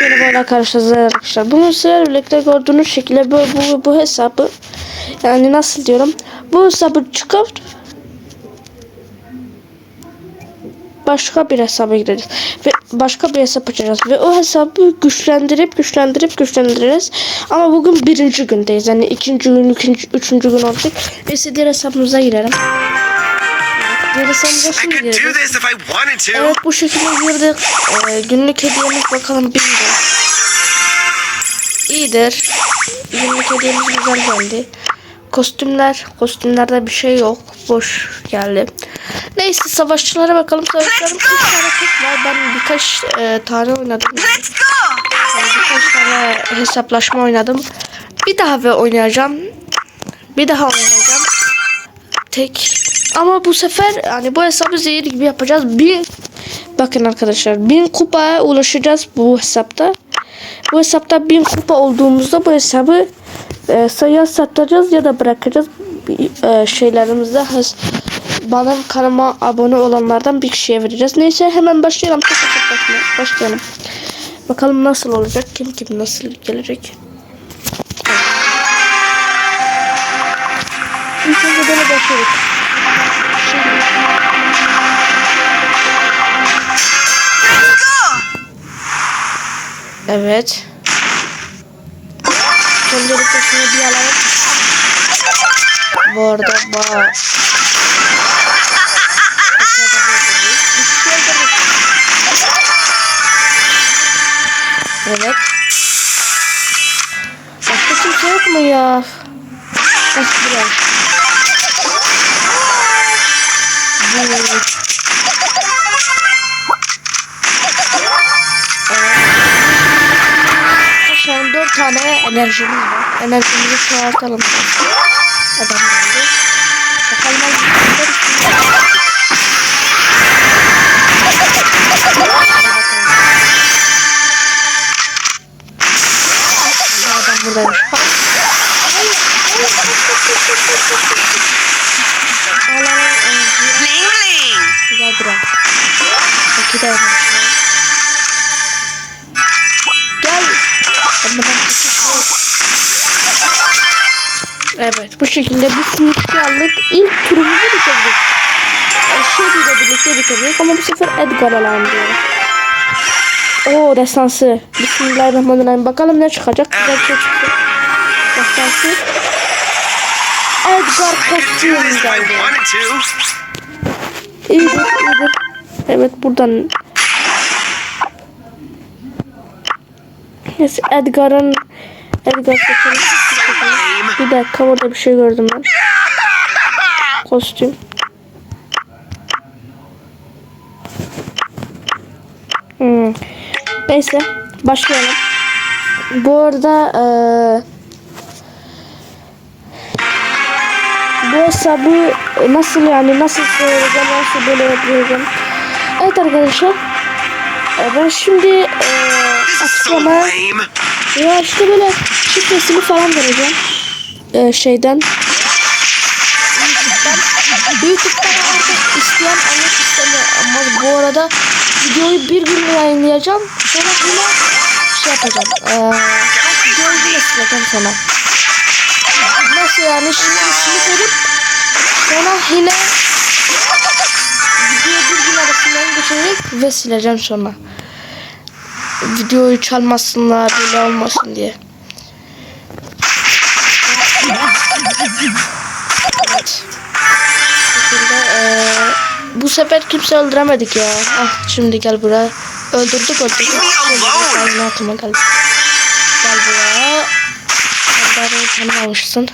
Böyle karşınızda arkadaşlar. Bugün sizlerle birlikte gördüğünüz şekilde bu, bu, bu hesabı yani nasıl diyorum bu hesabı çıkıp başka bir hesaba gireriz ve başka bir hesap açacağız. Ve o hesabı güçlendirip güçlendirip güçlendiririz. Ama bugün birinci gündeyiz. Yani ikinci gün ikinci, üçüncü gün olacak. Ve diğer hesabımıza girelim I şimdi to. Evet bu şekilde girdik. Ee, günlük hediyemiz bakalım bingo. İyidir. Günlük hediyemiz güzel geldi. Kostümler. Kostümlerde bir şey yok. Boş geldi. Neyse savaşçılara bakalım. Savaşçıların üç tane tek var. Ben birkaç e, tane oynadım. Yani birkaç tane hesaplaşma oynadım. Bir daha ve oynayacağım. Bir daha oynayacağım. Tek. Ama bu sefer hani bu hesabı zehir gibi yapacağız. Bin bakın arkadaşlar bin kupaya ulaşacağız bu hesapta. Bu hesapta bin kupa olduğumuzda bu hesabı e, sayıya satacağız ya da bırakacağız. E, şeylerimizde bana kanalıma abone olanlardan bir kişiye vereceğiz. Neyse hemen başlayalım. Başlayalım. Bakalım nasıl olacak? Kim kim nasıl gelecek? İlk önce böyle başlıyoruz. Evet. Öncelikle şunu bir alalım. Bu arada bak. Tane enerjimiz var. Enerjimizi çoğaltalım. Adam geldi. Bakalım Adam buradaymış. Bu şekilde bu sınıfçılarlık ilk turumuzu bitirdik. Şöyle de birlikte bitirdik ama bu sefer Edgar alalım diyoruz. Oo destansı. Bismillahirrahmanirrahim. Bakalım ne çıkacak. Güzel bir şey çıktı. Destansı. Edgar kostüm geldi. İyidir, iyidir. Evet buradan. Neyse Edgar'ın Edgar seçelim. Bir dakika orada bir şey gördüm ben. Kostüm. Hmm. Neyse başlayalım. Bu arada eee bu hesabı nasıl yani nasıl söyleyeceğim nasıl böyle yapacağım. Evet arkadaşlar e, ben şimdi açıklamaya lame. ya işte böyle şifresini falan vereceğim. Ee, şeyden. YouTube'dan. YouTube'dan artık isteyen almak istemiyor. Ama bu arada videoyu bir gün yayınlayacağım. Sonra bunu şey yapacağım. Ee, videoyu yine sileceğim sonra. Nasıl yani şifresini verip sonra yine videoyu bir gün arasından geçecek ve sileceğim sonra videoyu çalmasınlar böyle olmasın diye. Evet. Bu sefer kimse öldüremedik ya. Ah şimdi gel buraya. Öldürdük öldürdük. Aynen aklıma geldi. Gel buraya. Sen bari tanımamışsın.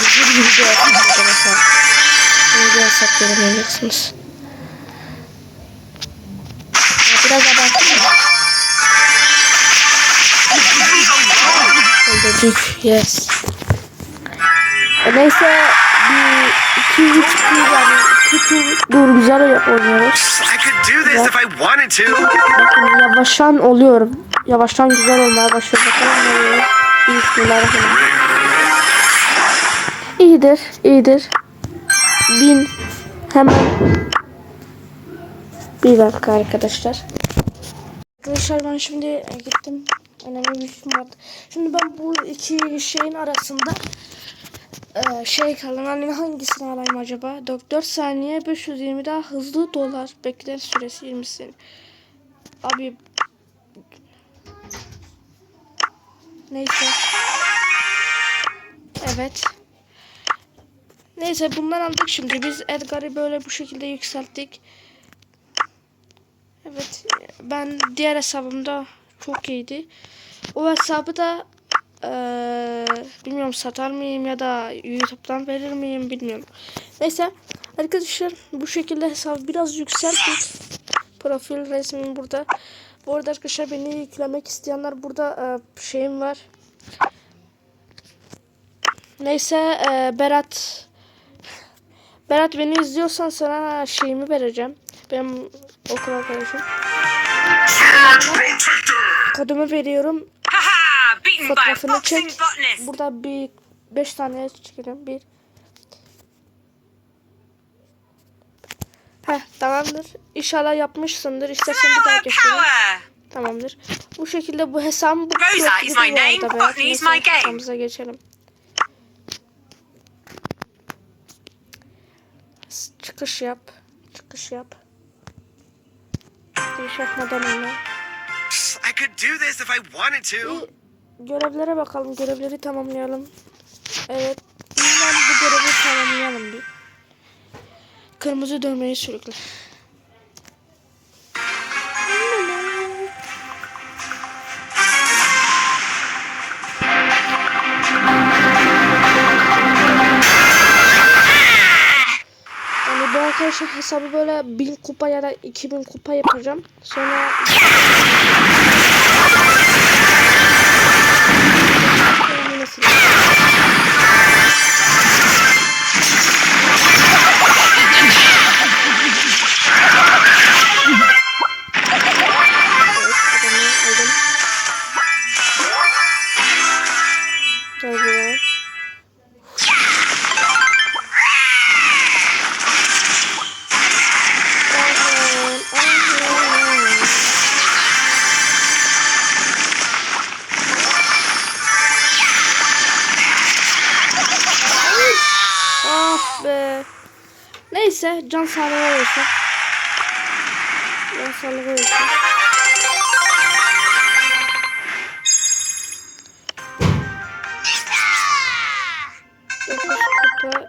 Bir bir video yapacağız arkadaşlar. Video hesap göremeyeceksiniz. Öldürdük. Yes. Neyse bir iki üç tur yani iki tur dur güzel oynuyoruz. Bakın yavaştan oluyor. Yavaştan güzel olmaya başlıyor. Bakalım. Bismillahirrahmanirrahim. İyidir, iyidir. bin hemen bir dakika arkadaşlar. Arkadaşlar ben şimdi gittim. Önemli bir işim vardı. Şimdi ben bu iki şeyin arasında e, şey kalın. Hani hangisini alayım acaba? 4 saniye 520 daha hızlı dolar. Bekleme süresi 20 saniye. Abi Neyse. Evet. Neyse bundan aldık şimdi. Biz Edgar'ı böyle bu şekilde yükselttik. Evet. Ben diğer hesabımda çok iyiydi. O hesabı da eee, bilmiyorum satar mıyım ya da YouTube'dan verir miyim bilmiyorum. Neyse. Arkadaşlar bu şekilde hesabı biraz yükselttik. Profil resmim burada. Bu arada arkadaşlar beni yüklemek isteyenler burada eee, şeyim var. Neyse eee, Berat Berat beni izliyorsan sana şeyimi vereceğim. Benim okul arkadaşım. Kodumu veriyorum. Fotoğrafını çek. Burada bir 5 tane çekelim. Bir. Heh tamamdır. İnşallah yapmışsındır. İstersen bir daha geçelim. Tamamdır. Bu şekilde bu hesabım bu Rosa is my name. Botany is my game. geçelim. Çıkış yap. Çıkış yap. Giriş yapmadan önce. Could do this if I wanted to. Görevlere bakalım. Görevleri tamamlayalım. Evet. Hemen bu görevi tamamlayalım bir. Kırmızı dövmeyi sürükle. Bu arkadaşlar hesabı böyle 1000 kupa ya da 2000 kupa yapacağım. Sonra Yine Neyse can sağlığı olsun. Can sağlığı olsun.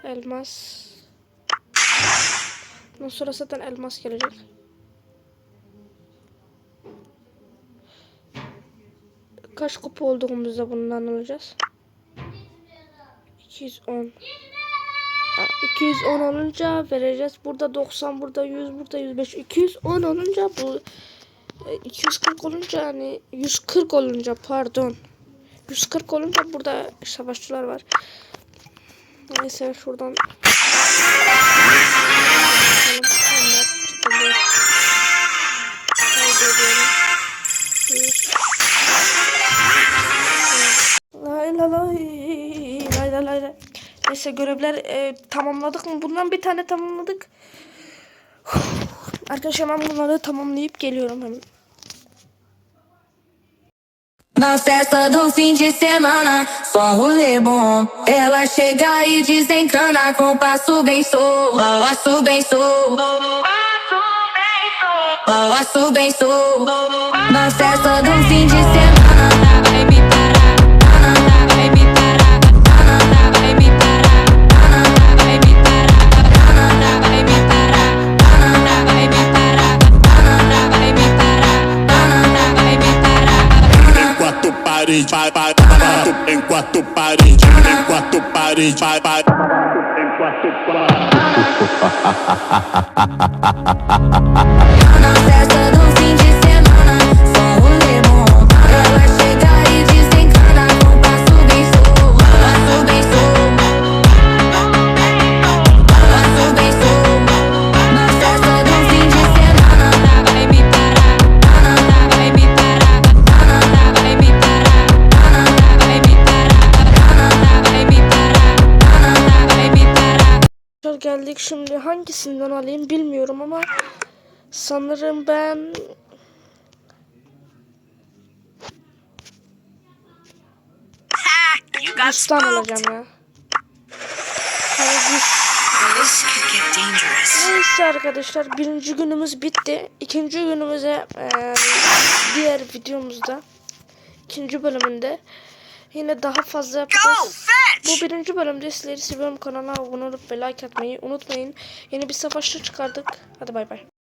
Elmas. Bundan sonra zaten elmas gelecek. Kaç kupa olduğumuzda bundan alacağız? 210. 210 olunca vereceğiz. Burada 90, burada 100, burada 105. 210 olunca bu e, 240 olunca hani 140 olunca pardon. 140 olunca burada savaşçılar var. Neyse şuradan Bakalım, Neyse görevler e, tamamladık mı? Bundan bir tane tamamladık. Arkadaşlar ben bunları tamamlayıp geliyorum hemen. Na festa do fim de semana, só rolê bom. Ela chega e desencana com passo bem solto. Passo bem solto. Passo bem solto. Na festa do fim de semana, body. Bye bye. geldik şimdi hangisinden alayım bilmiyorum ama sanırım ben spooked. alacağım ya. Neyse arkadaşlar birinci günümüz bitti. İkinci günümüze eee, diğer videomuzda ikinci bölümünde yine daha fazla yapacağız. Bu birinci bölümde sizleri seviyorum kanala abone olup ve like atmayı unutmayın. Yeni bir savaşta çıkardık. Hadi bay bay.